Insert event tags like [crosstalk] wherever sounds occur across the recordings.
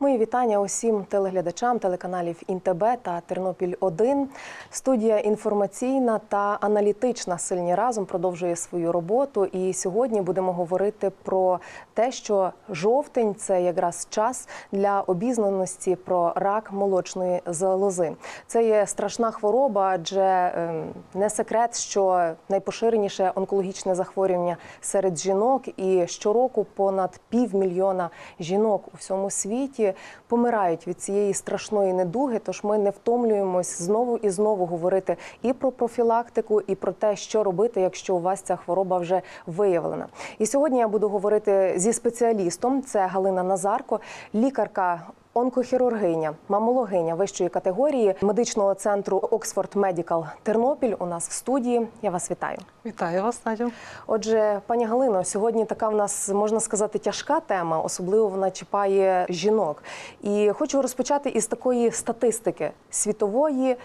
Мої вітання усім телеглядачам телеканалів Інтеб та Тернопіль 1 Студія інформаційна та аналітична сильні разом продовжує свою роботу. І сьогодні будемо говорити про те, що жовтень це якраз час для обізнаності про рак молочної залози. Це є страшна хвороба, адже ем, не секрет, що найпоширеніше онкологічне захворювання серед жінок, і щороку понад півмільйона жінок у всьому світі помирають від цієї страшної недуги. Тож ми не втомлюємось знову і знову говорити і про профілактику, і про те, що робити, якщо у вас ця хвороба вже виявлена. І сьогодні я буду говорити зі спеціалістом. Це Галина Назарко, лікарка. Онкохірургиня, мамологиня вищої категорії медичного центру Оксфорд Медікал Тернопіль у нас в студії. Я вас вітаю. Вітаю вас, Надю. Отже, пані Галино, сьогодні така в нас можна сказати тяжка тема, особливо вона чіпає жінок. І хочу розпочати із такої статистики світової.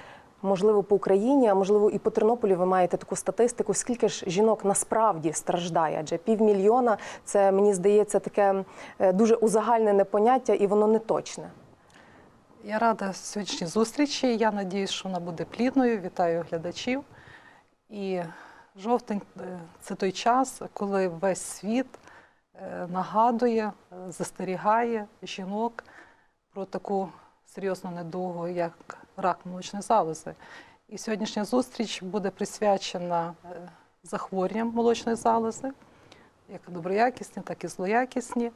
Можливо, по Україні, а можливо, і по Тернополі ви маєте таку статистику. Скільки ж жінок насправді страждає? Адже півмільйона це мені здається таке е, дуже узагальнене поняття, і воно не точне. Я рада сьогоднішній зустрічі. Я надіюсь, що вона буде плідною. Вітаю глядачів. І жовтень е, це той час, коли весь світ е, нагадує, застерігає жінок про таку серйозну недугу, як рак молочної залози. І сьогоднішня зустріч буде присвячена е, захворюванням молочної залози, як доброякісні, так і злоякісні.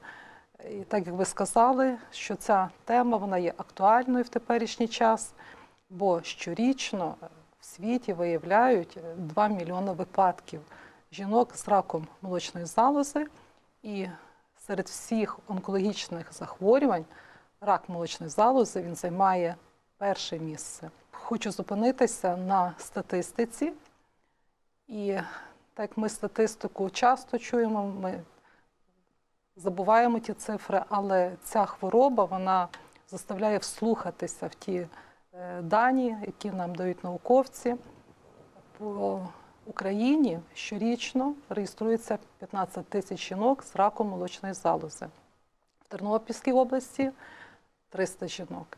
І так як ви сказали, що ця тема вона є актуальною в теперішній час, бо щорічно в світі виявляють 2 мільйони випадків жінок з раком молочної залози, і серед всіх онкологічних захворювань рак молочної залози він займає перше місце. Хочу зупинитися на статистиці, і так ми статистику часто чуємо, ми забуваємо ті цифри, але ця хвороба вона заставляє вслухатися в ті е, дані, які нам дають науковці. По Україні щорічно реєструється 15 тисяч жінок з раком молочної залози. В Тернопільській області 300 жінок.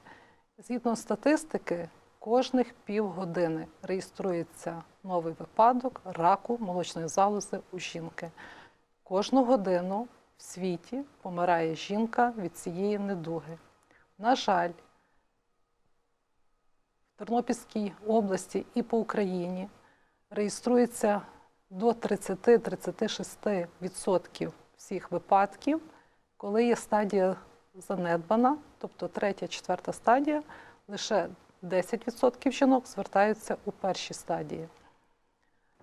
Згідно статистики, кожних півгодини реєструється новий випадок раку молочної залози у жінки. Кожну годину в світі помирає жінка від цієї недуги. На жаль, в Тернопільській області і по Україні реєструється до 30-36% всіх випадків, коли є стадія занедбана, тобто третя, четверта стадія, лише 10% жінок звертаються у першій стадії.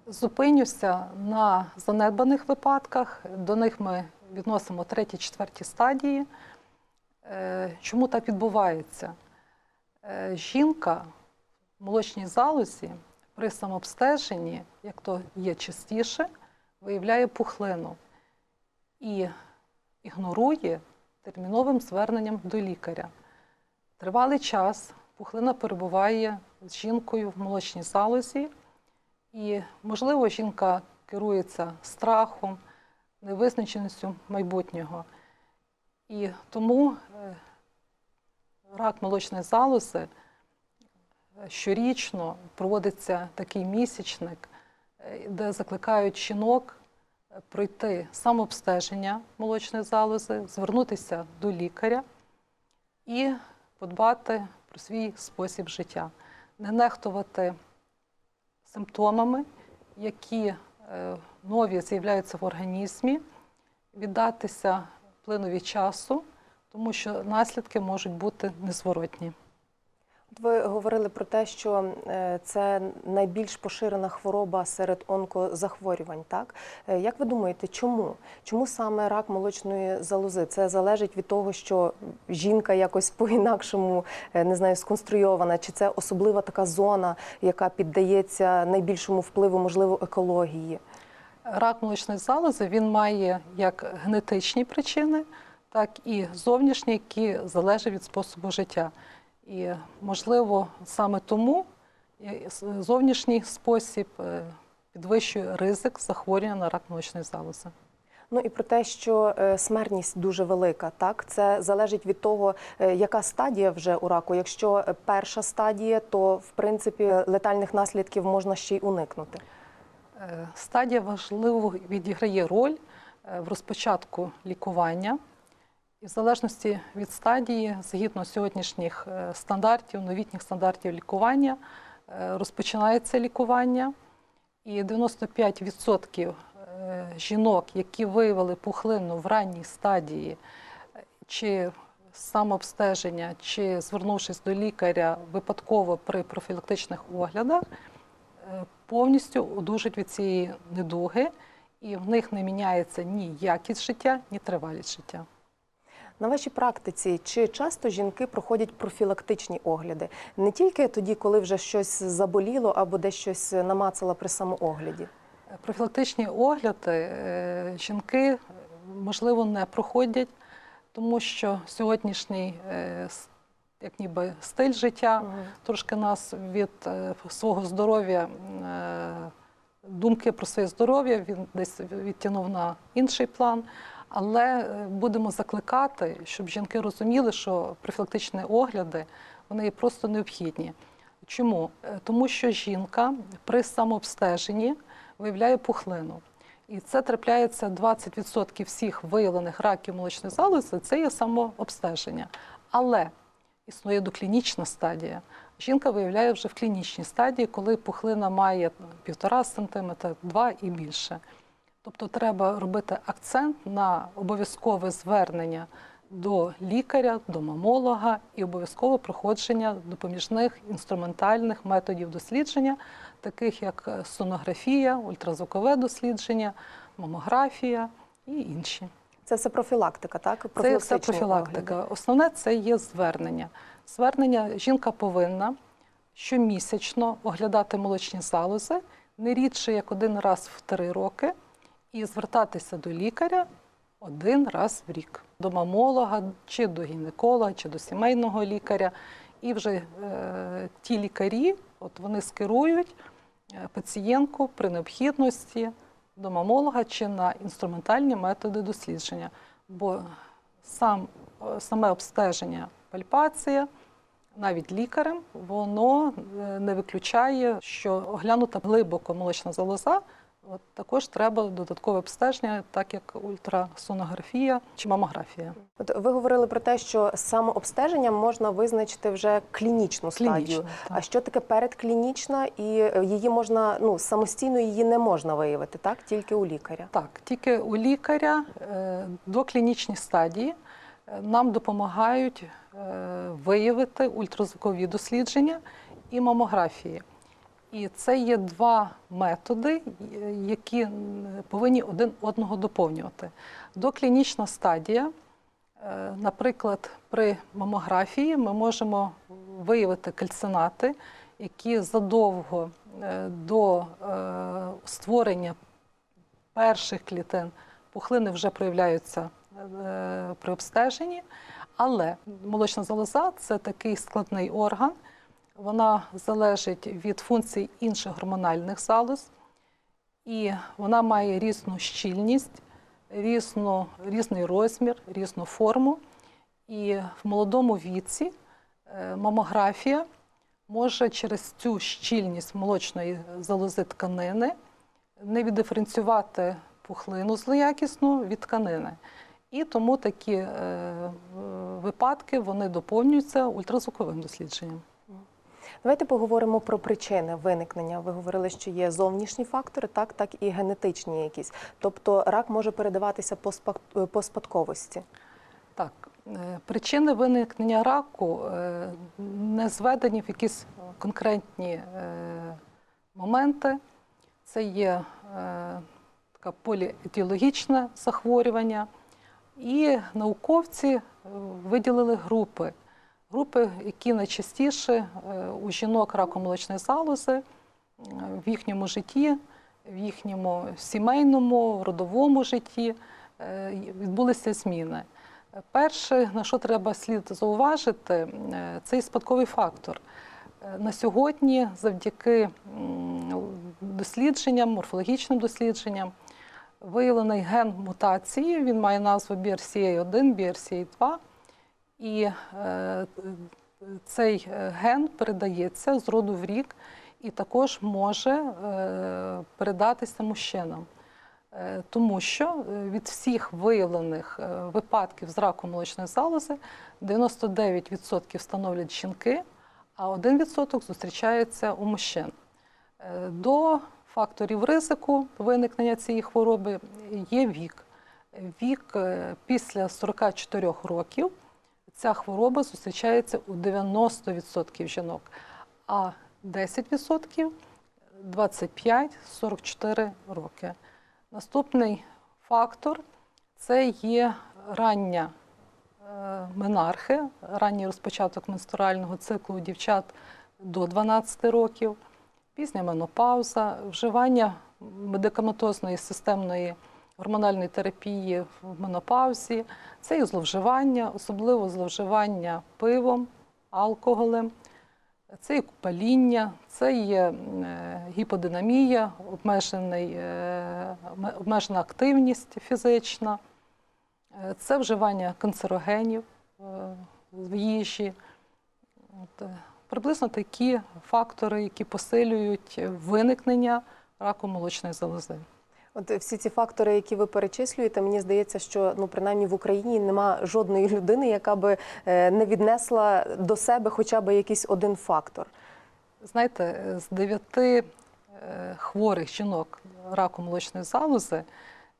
Зупинюся на занедбаних випадках. До них ми відносимо треті, четверті стадії. Е, Чому так відбувається? Е, Жінка в молочній залозі при самообстеженні, як то є частіше, виявляє пухлину і ігнорує терміновим зверненням до лікаря. Тривалий час пухлина перебуває з жінкою в молочній залозі, і, можливо, жінка керується страхом, невизначеністю майбутнього. І тому е, рак молочної залози е, щорічно проводиться такий місячник, е, де закликають жінок пройти самообстеження молочної залози, звернутися до лікаря і подбати про свій спосіб життя, не нехтувати симптомами, які е, нові з'являються в організмі, віддатися плинові часу, тому що наслідки можуть бути незворотні. Ви говорили про те, що е, це найбільш поширена хвороба серед онкозахворювань. Так Е, як ви думаєте, чому? Чому саме рак молочної залози? Це залежить від того, що жінка якось по-інакшому е, не знаю, сконструйована, чи це особлива така зона, яка піддається найбільшому впливу, можливо, екології? Рак молочної залози він має як генетичні причини, так і зовнішні, які залежать від способу життя. І, можливо, саме тому е, зовнішній спосіб е, підвищує ризик захворювання на рак молочної залози. Ну і про те, що е, смертність дуже велика, так це залежить від того, е, яка стадія вже у раку. Якщо е, перша стадія, то в принципі летальних наслідків можна ще й уникнути. Е, Стадія важливо відіграє роль е, в розпочатку лікування. І в залежності від стадії, згідно сьогоднішніх е, стандартів, новітніх стандартів лікування, е, розпочинається лікування. І 95% е, жінок, які виявили пухлину в ранній стадії, чи самообстеження, чи звернувшись до лікаря випадково при профілактичних оглядах, повністю одужать від цієї недуги, і в них не міняється ні якість життя, ні тривалість життя. На вашій практиці чи часто жінки проходять профілактичні огляди не тільки тоді, коли вже щось заболіло або десь щось намацала при самоогляді? Профілактичні огляди е, жінки можливо не проходять, тому що сьогоднішній е, як ніби стиль життя трошки нас від е, свого здоров'я, думки про своє здоров'я він десь відтягнув на інший план. Але е, будемо закликати, щоб жінки розуміли, що профілактичні огляди вони просто необхідні. Чому? Е, Тому що жінка при самообстеженні виявляє пухлину. І це трапляється 20% всіх виявлених раків молочної залози, це є самообстеження. Але існує доклінічна стадія. Жінка виявляє вже в клінічній стадії, коли пухлина має 1,5 см, 2 і більше. Тобто треба робити акцент на обов'язкове звернення до лікаря, до мамолога і обов'язкове проходження допоміжних інструментальних методів дослідження, таких як е, сонографія, ультразвукове дослідження, мамографія і інші. Це все профілактика, так? Це все профілактика. огляди. Основне це є звернення. Звернення жінка повинна щомісячно оглядати молочні залози не рідше як один раз в три роки, і звертатися до лікаря один раз в рік, до мамолога, чи до гінеколога, чи до сімейного лікаря. І вже е, ті лікарі, от вони скерують е, пацієнтку при необхідності до мамолога чи на інструментальні методи дослідження. Бо сам, е, саме обстеження, пальпація, навіть лікарем, воно е, не виключає, що оглянута глибоко молочна залоза, от також треба додаткове обстеження, так як ультрасонографія чи мамографія. От ви говорили про те, що самообстеженням можна визначити вже клінічну стадію. Так. А що таке передклінічна, і її можна ну самостійно її не можна виявити, так тільки у лікаря. Так, тільки у лікаря е, до клінічної стадії е, нам допомагають е, виявити ультразвукові дослідження і мамографії. І це є два методи, які повинні один одного доповнювати. Доклінічна стадія, е, наприклад, при мамографії ми можемо виявити кальцинати, які задовго е, до е, створення перших клітин пухлини вже проявляються при обстеженні. Але молочна залоза це такий складний орган. Вона залежить від функцій інших гормональних залоз, і вона має різну щільність, різну, різний розмір, різну форму. І в молодому віці е, мамографія може через цю щільність молочної залози тканини не віддиференціювати пухлину злоякісну від тканини. І тому такі е, випадки вони доповнюються ультразвуковим дослідженням. Давайте поговоримо про причини виникнення. Ви говорили, що є зовнішні фактори, так так і генетичні якісь. Тобто рак може передаватися по спак- спадковості. Так, е, причини виникнення раку е, не зведені в якісь конкретні е, моменти. Це є е, така поліетіологічне захворювання. І науковці е, виділили групи. Групи, які найчастіше е, у жінок раку молочної залози е, в їхньому житті, в їхньому сімейному, родовому житті е, відбулися зміни. Перше, на що треба слід зауважити, це і спадковий фактор. На сьогодні, завдяки дослідженням, морфологічним дослідженням, виявлений ген мутації. Він має назву BRCA1, BRCA2. І е, цей е, ген передається з роду в рік і також може е, передатися мужчинам. Тому що від всіх виявлених випадків з раку молочної залози 99% становлять жінки, а 1% зустрічається у мужчин. До факторів ризику виникнення цієї хвороби є вік. Вік після 44 років ця хвороба зустрічається у 90% жінок, а 10% 25-44 роки. Наступний фактор це є рання е, менархи, ранній розпочаток менструального циклу дівчат до 12 років, пізня менопауза, вживання медикаментозної системної гормональної терапії в менопаузі, це і зловживання, особливо зловживання пивом, алкоголем, це і паління, це є е, гіподинамія, е, обмежена активність фізична, е, це вживання канцерогенів в їжі. Приблизно такі фактори, які посилюють виникнення раку молочної залози. От всі ці фактори, які ви перечислюєте, мені здається, що ну принаймні в Україні нема жодної людини, яка би е, не віднесла до себе хоча б якийсь один фактор. Знаєте, з дев'яти е, хворих жінок раку молочної залози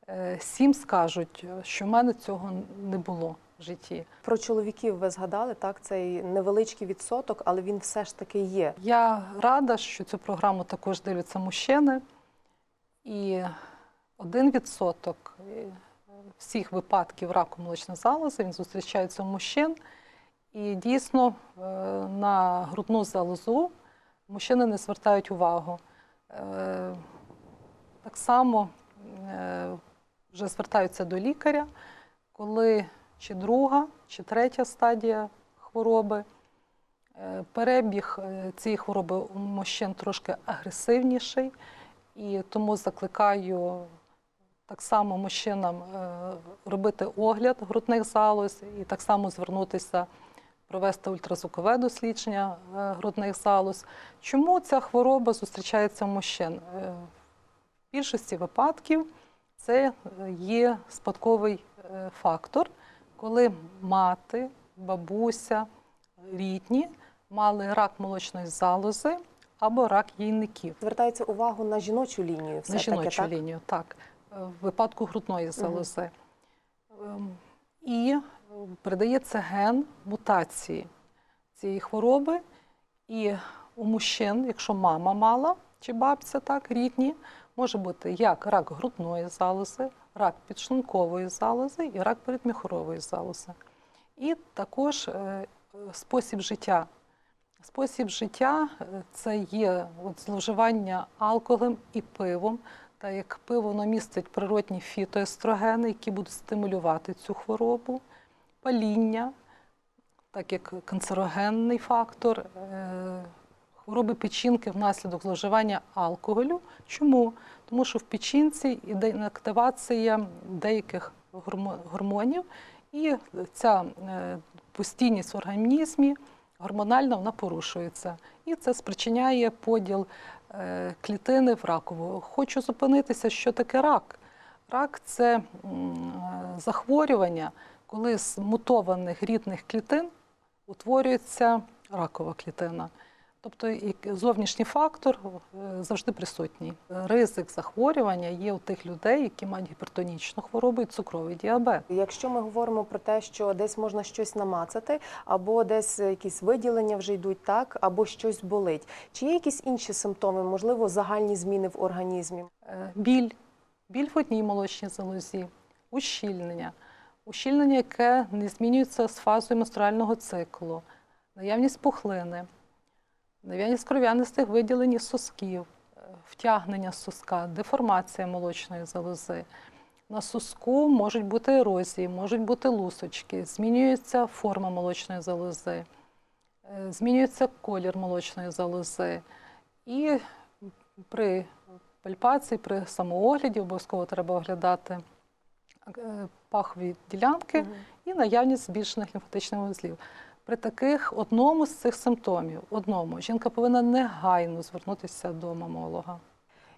е, сім скажуть, що в мене цього не було в житті. Про чоловіків ви згадали так, цей невеличкий відсоток, але він все ж таки є. Я рада, що цю програму також дивляться мужчини. І один відсоток е, всіх випадків раку молочної залози він зустрічається у мужчин. І дійсно е, на грудну залозу мужчини не звертають увагу. Е, Так само вже звертаються до лікаря, коли чи друга, чи третя стадія хвороби. Перебіг цієї хвороби у мужчин трошки агресивніший, і тому закликаю так само мужчинам е, робити огляд грудних залоз і так само звернутися, провести ультразвукове дослідження е, грудних залоз. Чому ця хвороба зустрічається у мужчин? Е, В більшості випадків це є спадковий фактор, коли мати, бабуся, рідні мали рак молочної залози або рак яйників. Звертається увагу на жіночу лінію. Все На таки, жіночу так? лінію, так. В випадку грудної залози. Ем, І е, передається ген мутації цієї хвороби. І у мужчин, якщо мама мала чи бабця, так, рідні, може бути як рак грудної залози, рак підшлункової залози і рак передміхорової залози. І також е, спосіб життя. Спосіб життя е, це є от зловживання алкоголем і пивом. Та як пиво воно містить природні фітоестрогени, які будуть стимулювати цю хворобу, паління, так як канцерогенний фактор, е, хвороби печінки внаслідок зловживання алкоголю. Чому? Тому що в печінці іде інактивація деяких гормонів, і ця е, постійність в організмі гормональна вона порушується. І це спричиняє поділ клітини в ракову. Хочу зупинитися, що таке рак. Рак це е, захворювання, коли з мутованих рідних клітин утворюється ракова клітина. Тобто і зовнішній фактор е, завжди присутній. Ризик захворювання є у тих людей, які мають гіпертонічну хворобу і цукровий діабет. Якщо ми говоримо про те, що десь можна щось намацати, або десь якісь виділення вже йдуть так, або щось болить. Чи є якісь інші симптоми, можливо, загальні зміни в організмі? Е, біль, біль в одній молочній залозі, ущільнення, ущільнення, яке не змінюється з фазою менструального циклу, наявність пухлини, наявність кров'янистих виділень із сосків, е, втягнення соска, деформація молочної залози. На соску можуть бути ерозії, можуть бути лусочки, змінюється форма молочної залози, е, змінюється колір молочної залози. І при пальпації, при самоогляді обов'язково треба оглядати е, пахові ділянки Мгм. і наявність збільшених лімфатичних вузлів. При таких одному з цих симптомів, одному, жінка повинна негайно звернутися до мамолога.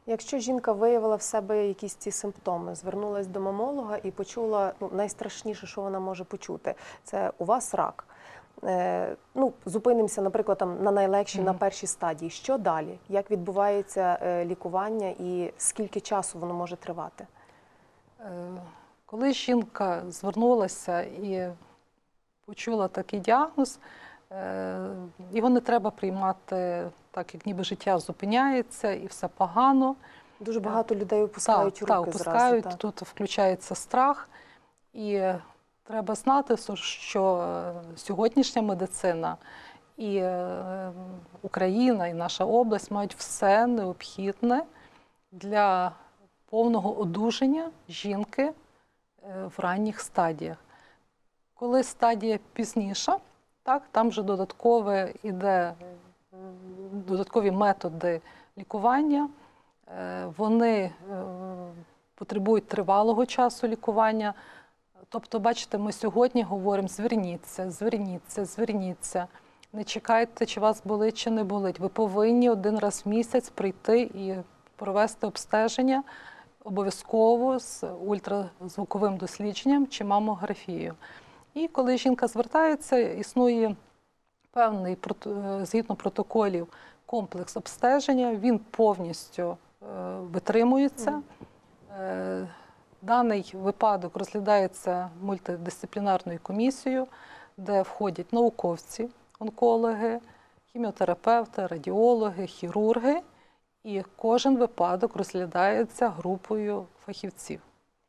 Якщо жінка виявила в себе якісь ці симптоми, звернулася до мамолога і почула ну, найстрашніше, що вона може почути, це у вас рак. Е, ну, зупинимося, наприклад, там на найлегшій, на першій стадії. Що далі? Як відбувається е, лікування і скільки часу воно може тривати? Е, Коли жінка звернулася і почула такий діагноз, е, його не треба приймати так, як ніби життя зупиняється і все погано. Дуже багато людей опускають так, руки так, опускають, зразу. Так. тут включається страх. І треба знати, що е, сьогоднішня медицина і е, Україна, і наша область мають все необхідне для повного одужання жінки е, в ранніх стадіях. Коли стадія пізніша, так, там вже додаткове іде, додаткові методи лікування. Е, Вони е, потребують тривалого часу лікування. Тобто, бачите, ми сьогодні говоримо: зверніться, зверніться, зверніться. Не чекайте, чи вас болить, чи не болить. Ви повинні один раз в місяць прийти і провести обстеження обов'язково з ультразвуковим дослідженням чи мамографією. І коли жінка звертається, існує певний е, згідно протоколів комплекс обстеження, він повністю е, витримується. Е, Даний випадок розглядається мультидисциплінарною комісією, де входять науковці, онкологи, хіміотерапевти, радіологи, хірурги, і кожен випадок розглядається групою фахівців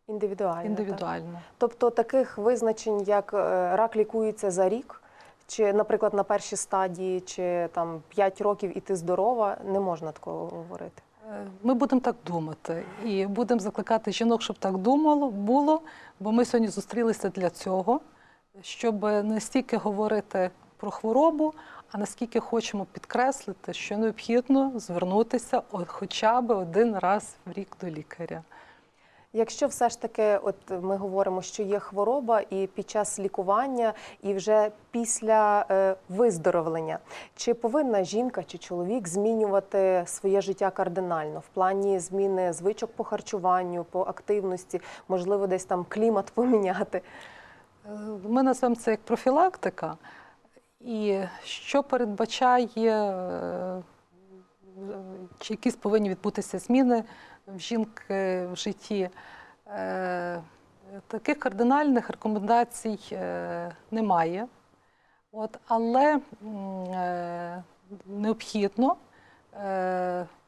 Індивідуально. так? індивідуально. Тобто таких визначень, як е, рак лікується за рік, чи, наприклад, на першій стадії, чи там 5 років і ти здорова, не можна такого говорити. Е, Ми будемо так думати і будемо закликати жінок, щоб так думало, було, бо ми сьогодні зустрілися для цього, щоб не стільки говорити про хворобу, а наскільки хочемо підкреслити, що необхідно звернутися хоча б один раз в рік до лікаря. Якщо все ж таки, от ми говоримо, що є хвороба, і під час лікування, і вже після е, виздоровлення, чи повинна жінка чи чоловік змінювати своє життя кардинально в плані зміни звичок по харчуванню, по активності, можливо, десь там клімат поміняти? Е, Ми назвемо це як профілактика. І що передбачає, е, чи якісь повинні відбутися зміни жінки в житті. Е, Таких кардинальних рекомендацій е, немає. От, але е, необхідно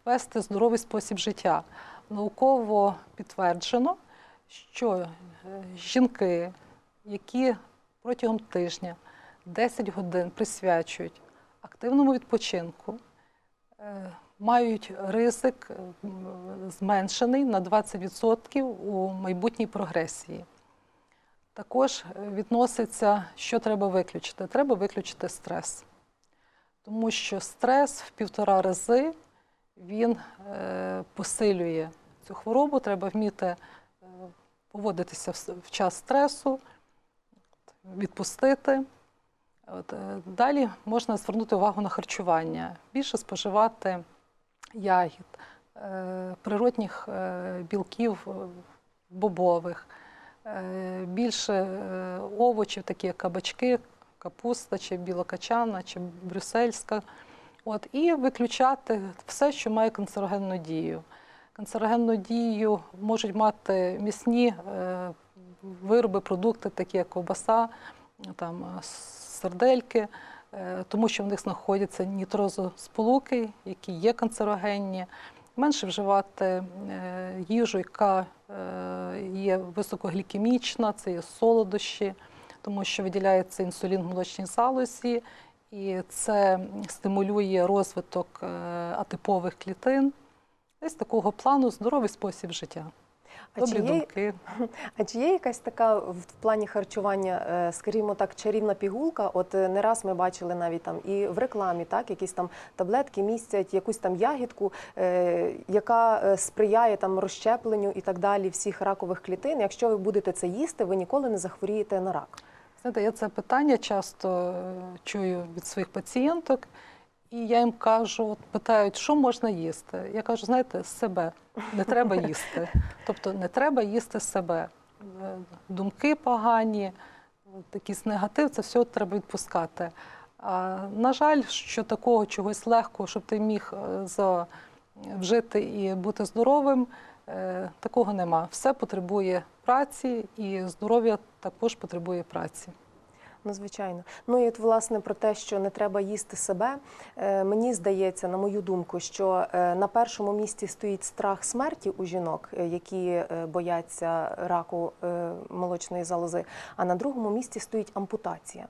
вести здоровий спосіб життя. Науково підтверджено, що жінки, які протягом тижня 10 годин присвячують активному відпочинку, мають ризик зменшений на 20% у майбутній прогресії. Також е, відноситься, що треба виключити. Треба виключити стрес. Тому що стрес в півтора рази він е, посилює цю хворобу. Треба вміти е, поводитися в час стресу, відпустити. Е, далі можна звернути увагу на харчування, більше споживати ягід, е, природних е, білків е, бобових, більше овочів, такі як кабачки, капуста, чи білокачана, чи брюссельська. От, і виключати все, що має канцерогенну дію. Канцерогенну дію можуть мати м'ясні е, вироби, продукти, такі як ковбаса, там, сердельки, тому що в них знаходяться нітрозосполуки, які є канцерогенні. Менше вживати е, їжу, яка е, є високоглікемічна, це є солодощі, тому що виділяється інсулін в молочній залозі, і це стимулює розвиток е, атипових клітин. Десь такого плану здоровий спосіб життя. А добрі чи, є, думки. [laughs] а чи є якась така в плані харчування, е, скажімо так, чарівна пігулка? От е, не раз ми бачили навіть там і в рекламі, так, якісь там таблетки містять якусь там ягідку, е, яка сприяє там розщепленню і так далі всіх ракових клітин. Якщо ви будете це їсти, ви ніколи не захворієте на рак. Знаєте, я це питання часто чую від своїх пацієнток, і я їм кажу, питають, що можна їсти. Я кажу, знаєте, себе не треба їсти. [laughs] Тобто не треба їсти себе. Е, Думки погані, якийсь негатив, це все треба відпускати. А, на жаль, що такого чогось легкого, щоб ти міг е, за- вжити і бути здоровим, е, такого нема. Все потребує праці, і здоров'я також потребує праці. Ну, звичайно. Ну і от власне про те, що не треба їсти себе. е, Мені здається, на мою думку, що е, на першому місці стоїть страх смерті у жінок, е, які бояться раку молочної залози. А на другому місці стоїть ампутація.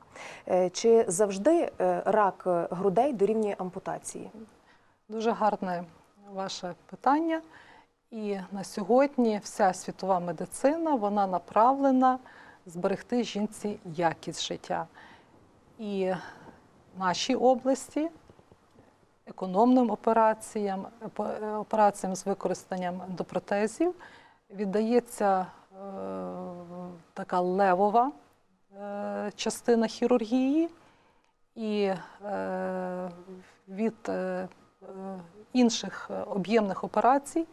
Чи завжди рак грудей дорівнює ампутації? Дуже гарне ваше питання. І на сьогодні вся світова медицина вона направлена зберегти жінці якість життя. І в нашій області економним операціям, операціям з використанням ендопротезів віддається е, така левова е, частина хірургії. І е, від е, інших об'ємних операцій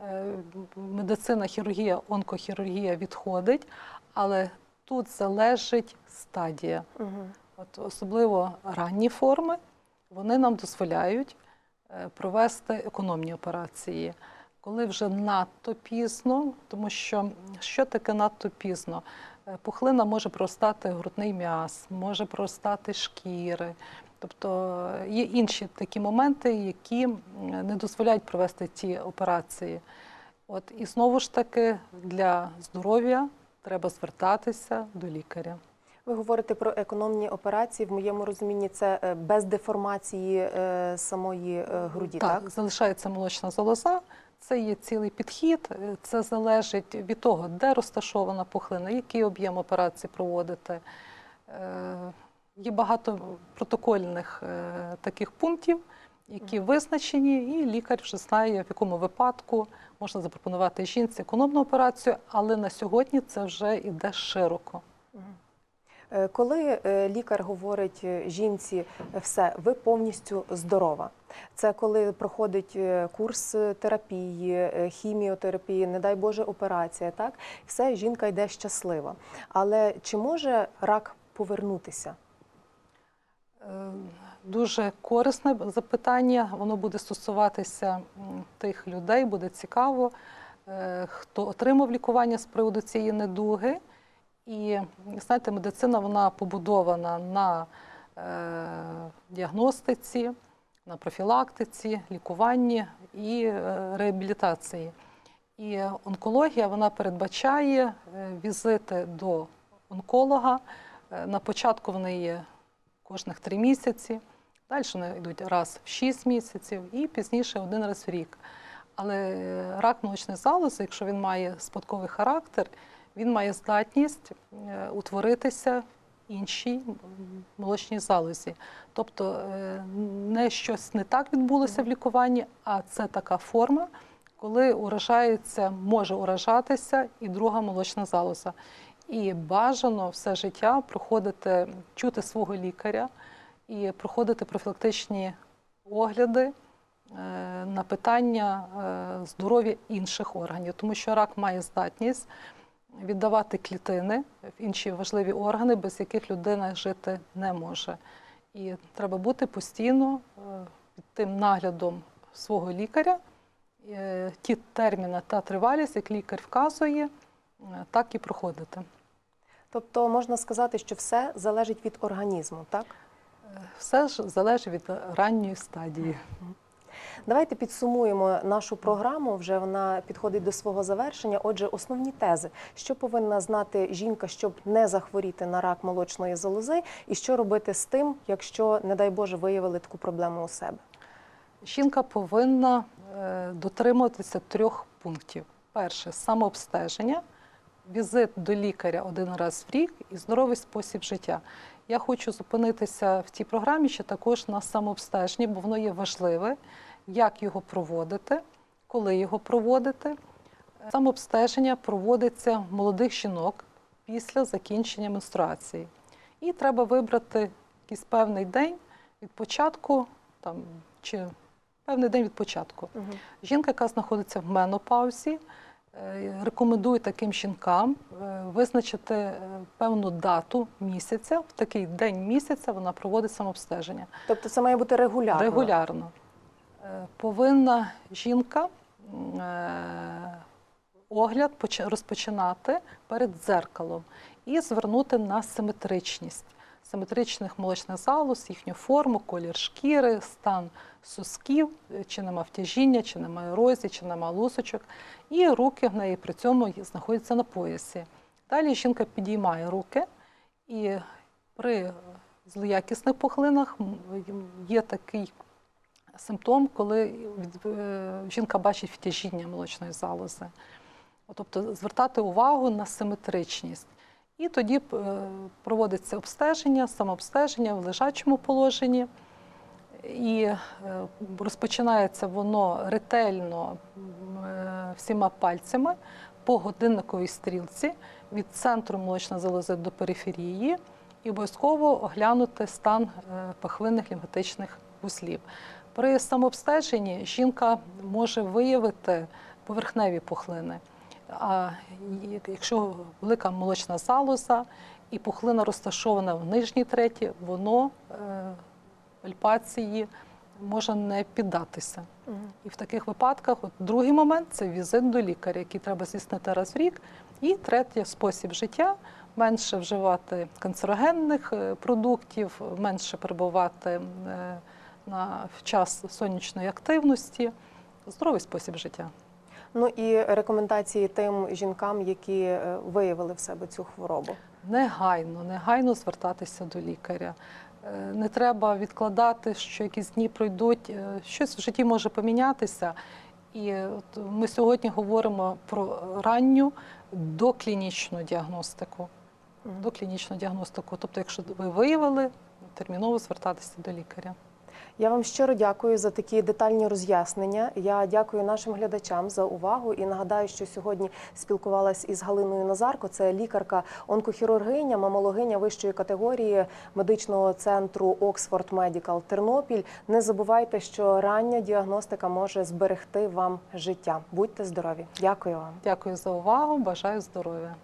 е, медицина, хірургія, онкохірургія відходить, але тут залежить стадія. Угу. От особливо ранні форми вони нам дозволяють е, провести економні операції. Коли вже надто пізно, тому що що таке надто пізно? Е, Пухлина може проростати грудний м'яз, може проростати шкіри. Тобто е, є інші такі моменти, які не дозволяють провести ті операції. От і знову ж таки для здоров'я треба звертатися до лікаря. Ви говорите про економні операції. В моєму розумінні це е, без деформації е, самої е, груді, так? Так, залишається молочна залоза. Це є цілий підхід. Це залежить від того, де розташована пухлина, який об'єм операції проводити. Є багато протокольних таких пунктів, які визначені, і лікар вже знає, в якому випадку можна запропонувати жінці економну операцію, але на сьогодні це вже йде широко. Е, Коли е, лікар говорить е, жінці, все, ви повністю здорова. Це коли проходить курс терапії, хіміотерапії, не дай Боже, операція, так все жінка йде щаслива. Але чи може рак повернутися? Дуже корисне запитання. Воно буде стосуватися тих людей, буде цікаво, е, хто отримав лікування з приводу цієї недуги. І знаєте, медицина вона побудована на е, діагностиці, на профілактиці, лікуванні і е, реабілітації. І онкологія вона передбачає візити до онколога. На початку вони є кожних три місяці, далі вони йдуть раз в шість місяців і пізніше один раз в рік. Але е, рак молочної залози, якщо він має спадковий характер, він має здатність е, утворитися в іншій молочній залозі. Тобто е, не щось не так відбулося в лікуванні, а це така форма, коли уражається, може уражатися і друга молочна залоза. І бажано все життя проходити, чути свого лікаря і проходити профілактичні огляди е, на питання е, здоров'я інших органів, тому що рак має здатність віддавати клітини в інші важливі органи, без яких людина жити не може. І треба бути постійно е, під тим наглядом свого лікаря. Ті терміни та тривалість, як лікар вказує, так і проходити. Тобто можна сказати, що все залежить від організму, так? Все ж залежить від ранньої стадії. Давайте підсумуємо нашу програму. Вже вона підходить до свого завершення. Отже, основні тези, що повинна знати жінка, щоб не захворіти на рак молочної залози, і що робити з тим, якщо, не дай Боже, виявили таку проблему у себе. Жінка повинна е, дотримуватися трьох пунктів. перше самообстеження, візит до лікаря один раз в рік і здоровий спосіб життя. Я хочу зупинитися в цій програмі ще також на самообстеженні, бо воно є важливе, як його проводити, коли його проводити. Самообстеження проводиться в молодих жінок після закінчення менструації. І треба вибрати якийсь певний день від початку, там, чи певний день від початку. Мгм. Жінка, яка знаходиться в менопаузі, е, рекомендує таким жінкам е, визначити е, певну дату місяця. В такий день місяця вона проводить самообстеження. Тобто це має бути регулярно. Регулярно. Повинна жінка огляд поч- розпочинати перед дзеркалом і звернути на симетричність симетричних молочних залоз, їхню форму, колір шкіри, стан сосків, е, чи нема втяжіння, чи немає ерозії, чи нема лусочок. І руки в неї при цьому знаходяться на поясі. Далі жінка підіймає руки і при злоякісних пухлинах є такий симптом, коли е, жінка бачить втяжіння молочної залози. Тобто звертати увагу на симетричність. І тоді е, проводиться обстеження, самообстеження в лежачому положенні. І е, розпочинається воно ретельно е, всіма пальцями по годинниковій стрілці від центру молочної залози до периферії і обов'язково оглянути стан е, пахвинних лімфатичних вузлів. При самообстеженні жінка може виявити поверхневі пухлини. А якщо велика молочна залоза і пухлина розташована в нижній треті, воно пальпації може не піддатися. І в таких випадках, от другий момент це візит до лікаря, який треба здійснити раз в рік. І третій спосіб життя менше вживати канцерогенних е, продуктів, менше перебувати е, на в час сонячної активності, здоровий спосіб життя. Ну і рекомендації тим жінкам, які е, виявили в себе цю хворобу. Негайно, негайно звертатися до лікаря. Е, Не треба відкладати, що якісь дні пройдуть. Е, Щось в житті може помінятися. І от ми сьогодні говоримо про ранню доклінічну діагностику. Доклінічну діагностику. Тобто, якщо ви виявили, терміново звертатися до лікаря. Я вам щиро дякую за такі детальні роз'яснення. Я дякую нашим глядачам за увагу і нагадаю, що сьогодні спілкувалась із Галиною Назарко. Це лікарка, онкохірургиня, мамологиня вищої категорії медичного центру Оксфорд Медікал Тернопіль. Не забувайте, що рання діагностика може зберегти вам життя. Будьте здорові! Дякую вам. Дякую за увагу, бажаю здоров'я.